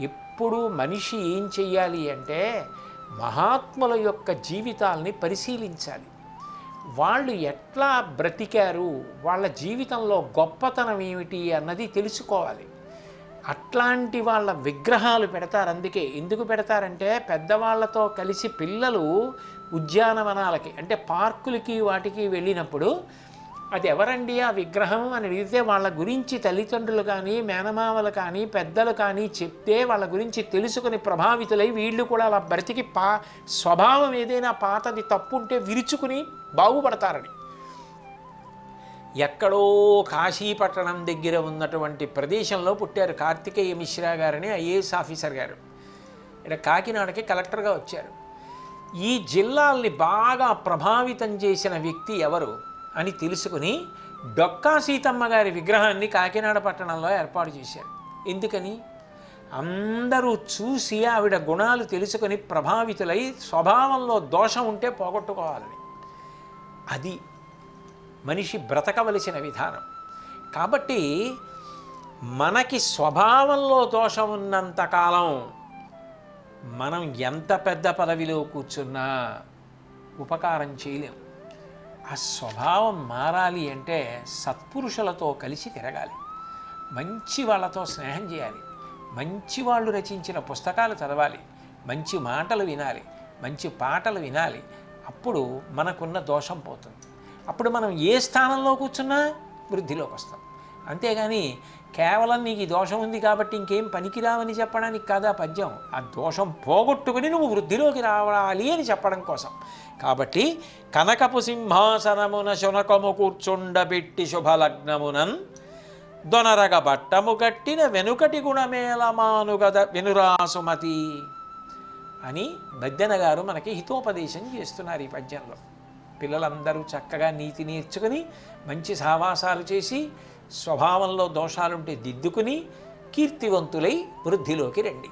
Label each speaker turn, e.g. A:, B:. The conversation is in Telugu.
A: ఎప్పుడు మనిషి ఏం చెయ్యాలి అంటే మహాత్ముల యొక్క జీవితాల్ని పరిశీలించాలి. వాళ్ళు ఎట్లా బ్రతికారు వాళ్ళ జీవితంలో గొప్పతనం ఏమిటి అన్నది తెలుసుకోవాలి. అట్లాంటి వాళ్ళ విగ్రహాలు పెడతారు అందుకే. ఎందుకు పెడతారంటే పెద్దవాళ్ళతో కలిసి పిల్లలు ఉద్యానవనాలకి అంటే పార్కులకి వాటికి వెళ్ళినప్పుడు అది ఎవరండి ఆ విగ్రహం అని అడిగితే వాళ్ళ గురించి తల్లిదండ్రులు కానీ మేనమామలు కానీ పెద్దలు కానీ చెప్తే వాళ్ళ గురించి తెలుసుకుని ప్రభావితులై వీళ్ళు కూడా అలా బ్రతికి పా స్వభావం ఏదైనా పాతది తప్పుంటే విరుచుకుని బాగుపడతారని. ఎక్కడో కాశీపట్టణం దగ్గర ఉన్నటువంటి ప్రదేశంలో పుట్టారు కార్తికేయ మిశ్రా గారని ఐఏఎస్ ఆఫీసర్ గారు. ఇక్కడ కాకినాడకి కలెక్టర్గా వచ్చారు. ఈ జిల్లాల్ని బాగా ప్రభావితం చేసిన వ్యక్తి ఎవరు? అని తెలుసుకుని డొక్కా సీతమ్మ గారి విగ్రహాన్ని కాకినాడ పట్టణంలో ఏర్పాటు చేశారు. ఎందుకని? అందరూ చూసి ఆవిడ గుణాలు తెలుసుకొని ప్రభావితులై స్వభావంలో దోషం ఉంటే పోగొట్టుకోవాలని. అది మనిషి బ్రతకవలసిన విధానం. కాబట్టి మనకి స్వభావంలో దోషం ఉన్నంతకాలం మనం ఎంత పెద్ద పదవిలో కూర్చున్నా ఉపకారం చేయలేం. ఆ స్వభావం మారాలి అంటే సత్పురుషులతో కలిసి తిరగాలి. మంచి వాళ్ళతో స్నేహం చేయాలి. మంచి వాళ్ళు రచించిన పుస్తకాలు చదవాలి. మంచి మాటలు వినాలి. మంచి పాటలు వినాలి. అప్పుడు మనకున్న దోషం పోతుంది. అప్పుడు మనం ఏ స్థానంలో కూర్చున్నా వృద్ధిలోకి వస్తాం. అంతేగాని కేవలం నీకు ఈ దోషం ఉంది కాబట్టి ఇంకేం పనికిరావని చెప్పడానికి కాదా పద్యం? ఆ దోషం పోగొట్టుకుని నువ్వు వృద్ధిలోకి రావాలి అని చెప్పడం కోసం. కాబట్టి కనకపు సింహాసనమున శునకము కూర్చుండబెట్టి శుభలగ్నమునన్ దొనరగ బట్టము కట్టిన వెనుకటి గుణమేలమానుగద వెనురాసుమతి అని బద్దెన గారు మనకి హితోపదేశం చేస్తున్నారు ఈ పద్యంలో. పిల్లలందరూ చక్కగా నీతి నేర్చుకుని మంచి సావాసాలు చేసి స్వభావంలో దోషాలుంటే దిద్దుకుని కీర్తివంతులై వృద్ధిలోకి రండి.